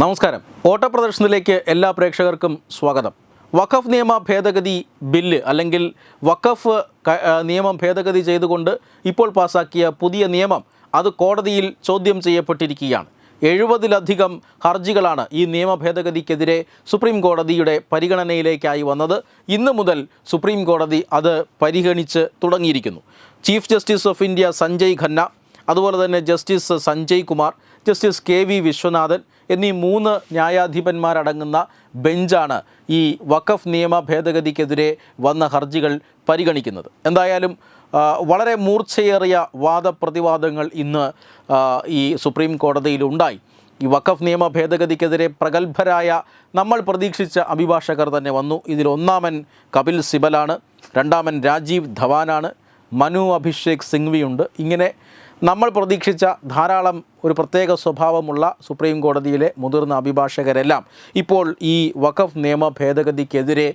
നമസ്കാരം. ഓട്ടപ്രദർശനത്തിലേക്ക് എല്ലാ പ്രേക്ഷകർക്കും സ്വാഗതം. വഖഫ് നിയമ ഭേദഗതി ബില്ല് അല്ലെങ്കിൽ വഖഫ് നിയമം ഭേദഗതി ചെയ്തുകൊണ്ട് ഇപ്പോൾ പാസാക്കിയ പുതിയ നിയമം അത് കോടതിയിൽ ചോദ്യം ചെയ്യപ്പെട്ടിരിക്കുകയാണ്. എഴുപതിലധികം ഹർജികളാണ് ഈ നിയമ ഭേദഗതിക്കെതിരെ സുപ്രീം കോടതിയുടെ പരിഗണനയിലേക്കായി വന്നത്. ഇന്ന് മുതൽ സുപ്രീം കോടതി അത് പരിഗണിച്ച് തുടങ്ങിയിരിക്കുന്നു. Chief justice of India Sanjay Khanna അതുപോലെ തന്നെ justice Sanjay Kumar justice K V Viswanathan എന്നീ മൂന്ന് ന്യായാധിപന്മാരടങ്ങുന്ന ബെഞ്ചാണ് ഈ വഖഫ് നിയമ ഭേദഗതിക്കെതിരെ വന്ന ഹർജികൾ പരിഗണിക്കുന്നത്. എന്തായാലും വളരെ മൂർച്ചയേറിയ വാദപ്രതിവാദങ്ങൾ ഇന്ന് ഈ സുപ്രീം കോടതിയിലുണ്ടായി ഈ വഖഫ് നിയമ ഭേദഗതിക്കെതിരെ പ്രഗത്ഭരായ നമ്മൾ പ്രതീക്ഷിച്ച അഭിഭാഷകർ തന്നെ വന്നു. ഇതിൽ ഒന്നാമൻ കപിൽ സിബലാണ് രണ്ടാമൻ രാജീവ് ധവാനാണ് മനു അഭിഷേക് സിംഗ്വിയുണ്ട്. ഇങ്ങനെ നമ്മൾ പ്രതീക്ഷിച്ച ധാരാളം ഒരു പ്രത്യേക സ്വഭാവമുള്ള സുപ്രീം കോടതിയിലെ മുതിർന്ന അഭിഭാഷകരെല്ലാം ഇപ്പോൾ ഈ വഖഫ് നിയമ ഭേദഗതിക്കെതിരെ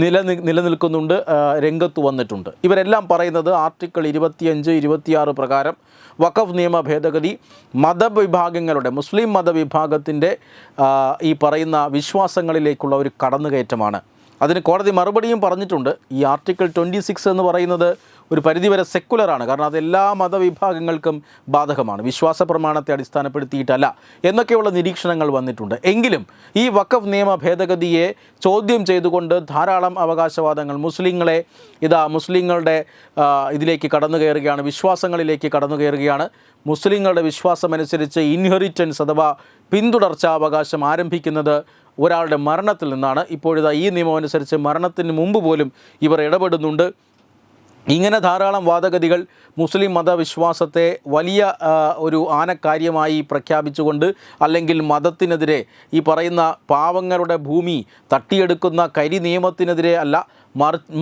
നിലനി നിലനിൽക്കുന്നുണ്ട് രംഗത്ത് വന്നിട്ടുണ്ട്. ഇവരെല്ലാം പറയുന്നത് ആർട്ടിക്കിൾ ഇരുപത്തിയഞ്ച് ഇരുപത്തിയാറ് പ്രകാരം വഖഫ് നിയമ ഭേദഗതി മതവിഭാഗങ്ങളുടെ മുസ്ലിം മതവിഭാഗത്തിന്റെ ഈ പറയുന്ന വിശ്വാസങ്ങളിലേക്കുള്ള ഒരു കടന്നുകയറ്റമാണ്. അതിന് കോടതി മറുപടിയും പറഞ്ഞിട്ടുണ്ട്. ഈ ആർട്ടിക്കിൾ ട്വന്റി സിക്സ് എന്ന് പറയുന്നത് ഒരു പരിധിവരെ സെക്കുലറാണ് കാരണം അത് എല്ലാ മതവിഭാഗങ്ങൾക്കും ബാധകമാണ്. വിശ്വാസ പ്രമാണത്തെ അടിസ്ഥാനപ്പെടുത്തിയിട്ടല്ല എന്നൊക്കെയുള്ള നിരീക്ഷണങ്ങൾ വന്നിട്ടുണ്ട്. എങ്കിലും ഈ വഖഫ് നിയമ ഭേദഗതിയെ ചോദ്യം ചെയ്തുകൊണ്ട് ധാരാളം അവകാശവാദങ്ങൾ മുസ്ലിങ്ങളെ ഇതാ മുസ്ലിങ്ങളുടെ ഇതിലേക്ക് കടന്നു കയറുകയാണ് വിശ്വാസങ്ങളിലേക്ക് കടന്നു കയറുകയാണ്. മുസ്ലിങ്ങളുടെ വിശ്വാസമനുസരിച്ച് ഇൻഹെറിറ്റൻസ് അഥവാ പിന്തുടർച്ചാ അവകാശം ആരംഭിക്കുന്നത് ഒരാളുടെ മരണത്തിൽ നിന്നാണ്. ഇപ്പോഴിതാ ഈ നിയമം അനുസരിച്ച് മരണത്തിന് മുമ്പ് പോലും ഇവർ ഇടപെടുന്നുണ്ട്. ഇങ്ങനെ ധാരാളം വാദഗതികൾ മുസ്ലിം മതവിശ്വാസത്തെ വലിയ ഒരു ആനക്കാര്യമായി പ്രഖ്യാപിച്ചുകൊണ്ട് അല്ലെങ്കിൽ മതത്തിനെതിരെ ഈ പറയുന്ന പാവങ്ങളുടെ ഭൂമി തട്ടിയെടുക്കുന്ന കരി നിയമത്തിനെതിരെ അല്ല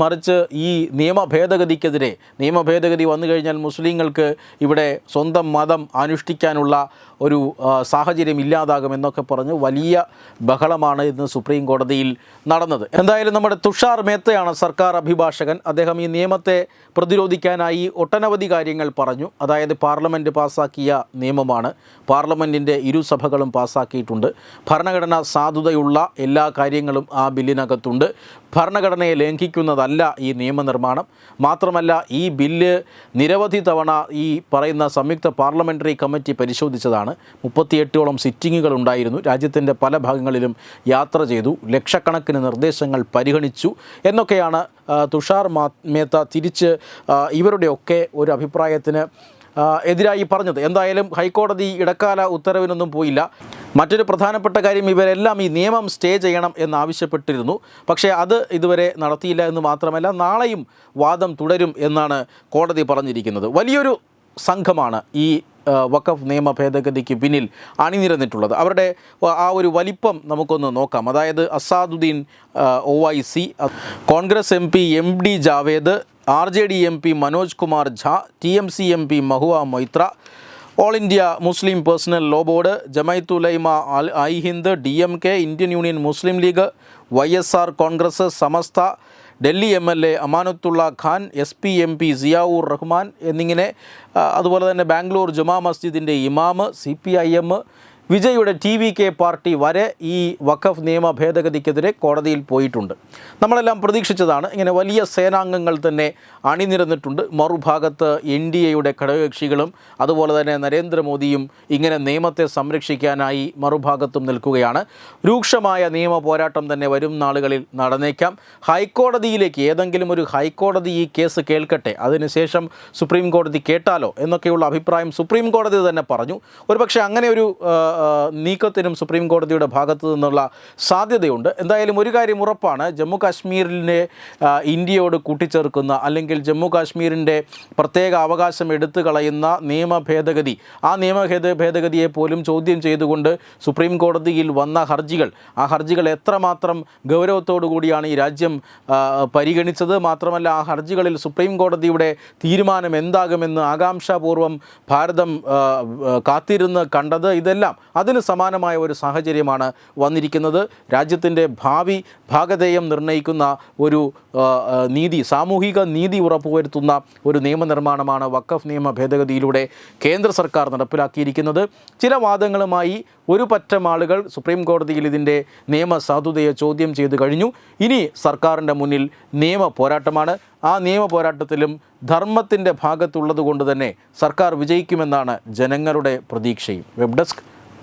മറിച്ച് ഈ നിയമ ഭേദഗതിക്കെതിരെ നിയമ ഭേദഗതി വന്നു കഴിഞ്ഞാൽ മുസ്ലിങ്ങൾക്ക് ഇവിടെ സ്വന്തം മതം അനുഷ്ഠിക്കാനുള്ള ഒരു സാഹചര്യം ഇല്ലാതാകും എന്നൊക്കെ പറഞ്ഞ് വലിയ ബഹളമാണ് ഇന്ന് സുപ്രീം കോടതിയിൽ നടന്നത്. എന്തായാലും നമ്മുടെ തുഷാർ മേത്തയാണ് സർക്കാർ അഭിഭാഷകൻ. അദ്ദേഹം ഈ നിയമത്തെ പ്രതിരോധിക്കാനായി ഒട്ടനവധി കാര്യങ്ങൾ പറഞ്ഞു. അതായത് പാർലമെന്റ് പാസ്സാക്കിയ നിയമമാണ്. പാർലമെന്റിന്റെ ഇരുസഭകളും പാസ്സാക്കിയിട്ടുണ്ട് ഭരണഘടന സാധുതയുള്ള എല്ലാ കാര്യങ്ങളും ആ ബില്ലിനകത്തുണ്ട്. ഭരണഘടനയെ ലംഘിക്കുന്നതല്ല ഈ നിയമനിർമ്മാണം. മാത്രമല്ല ഈ ബില്ല് നിരവധി തവണ ഈ പറയുന്ന സംയുക്ത പാർലമെന്ററി കമ്മിറ്റി പരിശോധിച്ചതാണ്. മുപ്പത്തിയെട്ടോളം സിറ്റിങ്ങുകൾ ഉണ്ടായിരുന്നു. രാജ്യത്തിന്റെ പല ഭാഗങ്ങളിലും യാത്ര ചെയ്തു. ലക്ഷക്കണക്കിന് നിർദ്ദേശങ്ങൾ പരിഗണിച്ചു. എന്നൊക്കെയാണ് തുഷാർ മേത്ത തിരിച്ച് ഇവരുടെയൊക്കെ ഒരു അഭിപ്രായത്തിന് എതിരായി പറഞ്ഞത്. എന്തായാലും ഹൈക്കോടതി ഇടക്കാല ഉത്തരവിനൊന്നും പോയില്ല. മറ്റൊരു പ്രധാനപ്പെട്ട കാര്യം ഇവരെല്ലാം ഈ നിയമം സ്റ്റേ ചെയ്യണം എന്നാവശ്യപ്പെട്ടിരുന്നു പക്ഷേ അത് ഇതുവരെ നടത്തിയില്ല എന്ന് മാത്രമല്ല നാളെയും വാദം തുടരും എന്നാണ് കോടതി പറഞ്ഞിരിക്കുന്നത്. വലിയൊരു സംഘമാണ് ഈ വഖഫ് നിയമ ഭേദഗതിക്ക് പിന്നിൽ അണിനിരന്നിട്ടുള്ളത്. അവരുടെ ആ ഒരു വലിപ്പം നമുക്കൊന്ന് നോക്കാം. അതായത് Asaduddin Owaisi Congress M P M D Javed R J D M P Manoj Kumar Jha T M C M P Mahua Moitra All India Muslim Personal Law Board Jamiat Ulama Al I Hind D M K Indian Union Muslim League Y S R Congress Samastha Delhi M L A Amanatullah Khan S P M P Ziaur Rahman എന്നിങ്ങനെ അതുപോലെ തന്നെ ബാംഗ്ലൂർ ജുമാ മസ്ജിദിന്റെ ഇമാമ് C P I M വിജയുടെ T V K party വരെ ഈ വഖഫ് നിയമ ഭേദഗതിക്കെതിരെ കോടതിയിൽ പോയിട്ടുണ്ട്. നമ്മളെല്ലാം പ്രതീക്ഷിച്ചതാണ് ഇങ്ങനെ വലിയ സേനാംഗങ്ങൾ തന്നെ അണിനിരന്നിട്ടുണ്ട്. മറുഭാഗത്ത് എൻ ഡി എയുടെ ഘടകകക്ഷികളും അതുപോലെ തന്നെ നരേന്ദ്രമോദിയും ഇങ്ങനെ നിയമത്തെ സംരക്ഷിക്കാനായി മറുഭാഗത്തും നിൽക്കുകയാണ്. രൂക്ഷമായ നിയമ പോരാട്ടം തന്നെ വരും നാളുകളിൽ നടന്നേക്കാം. ഹൈക്കോടതിയിലേക്ക് ഏതെങ്കിലും ഒരു ഹൈക്കോടതി ഈ കേസ് കേൾക്കട്ടെ അതിനുശേഷം സുപ്രീം കോടതി കേട്ടാലോ എന്നൊക്കെയുള്ള അഭിപ്രായം സുപ്രീം കോടതി തന്നെ പറഞ്ഞു. ഒരുപക്ഷെ അങ്ങനെ ഒരു നീക്കത്തിനും സുപ്രീം കോടതിയുടെ ഭാഗത്തു നിന്നുള്ള സാധ്യതയുണ്ട്. എന്തായാലും ഒരു കാര്യം ഉറപ്പാണ്. ജമ്മു കാശ്മീരിനെ ഇന്ത്യയോട് കൂട്ടിച്ചേർക്കുന്ന അല്ലെങ്കിൽ ജമ്മു കാശ്മീരിന്റെ പ്രത്യേക അവകാശം എടുത്തു കളയുന്ന നിയമ ഭേദഗതി ആ നിയമ ഭേദ ഭേദഗതിയെ പോലും ചോദ്യം ചെയ്തുകൊണ്ട് സുപ്രീം കോടതിയിൽ വന്ന ഹർജികൾ ആ ഹർജികൾ എത്രമാത്രം ഗൗരവത്തോടു കൂടിയാണ് ഈ രാജ്യം പരിഗണിച്ചത്. മാത്രമല്ല ആ ഹർജികളിൽ സുപ്രീം കോടതിയുടെ തീരുമാനം എന്താകുമെന്ന് ആകാംക്ഷാപൂർവം ഭാരതം കാത്തിരുന്ന് കണ്ടത് ഇതെല്ലാം അതിന് സമാനമായ ഒരു സാഹചര്യമാണ് വന്നിരിക്കുന്നത്. രാജ്യത്തിന്റെ ഭാവി ഭാഗധേയം നിർണയിക്കുന്ന ഒരു നീതി സാമൂഹിക നീതി ഉറപ്പുവരുത്തുന്ന ഒരു നിയമനിർമ്മാണമാണ് വഖഫ് നിയമ ഭേദഗതിയിലൂടെ കേന്ദ്ര സർക്കാർ നടപ്പിലാക്കിയിരിക്കുന്നത്. ചില വാദങ്ങളുമായി ഒരു പറ്റം ആളുകൾ സുപ്രീം കോടതിയിൽ ഇതിന്റെ നിയമസാധുതയെ ചോദ്യം ചെയ്തു കഴിഞ്ഞു. ഇനി സർക്കാരിന്റെ മുന്നിൽ നിയമ പോരാട്ടമാണ്. ആ നിയമ പോരാട്ടത്തിലും ധർമ്മത്തിന്റെ ഭാഗത്തുള്ളത് കൊണ്ട് തന്നെ സർക്കാർ വിജയിക്കുമെന്നാണ് ജനങ്ങളുടെ പ്രതീക്ഷയും. Web desk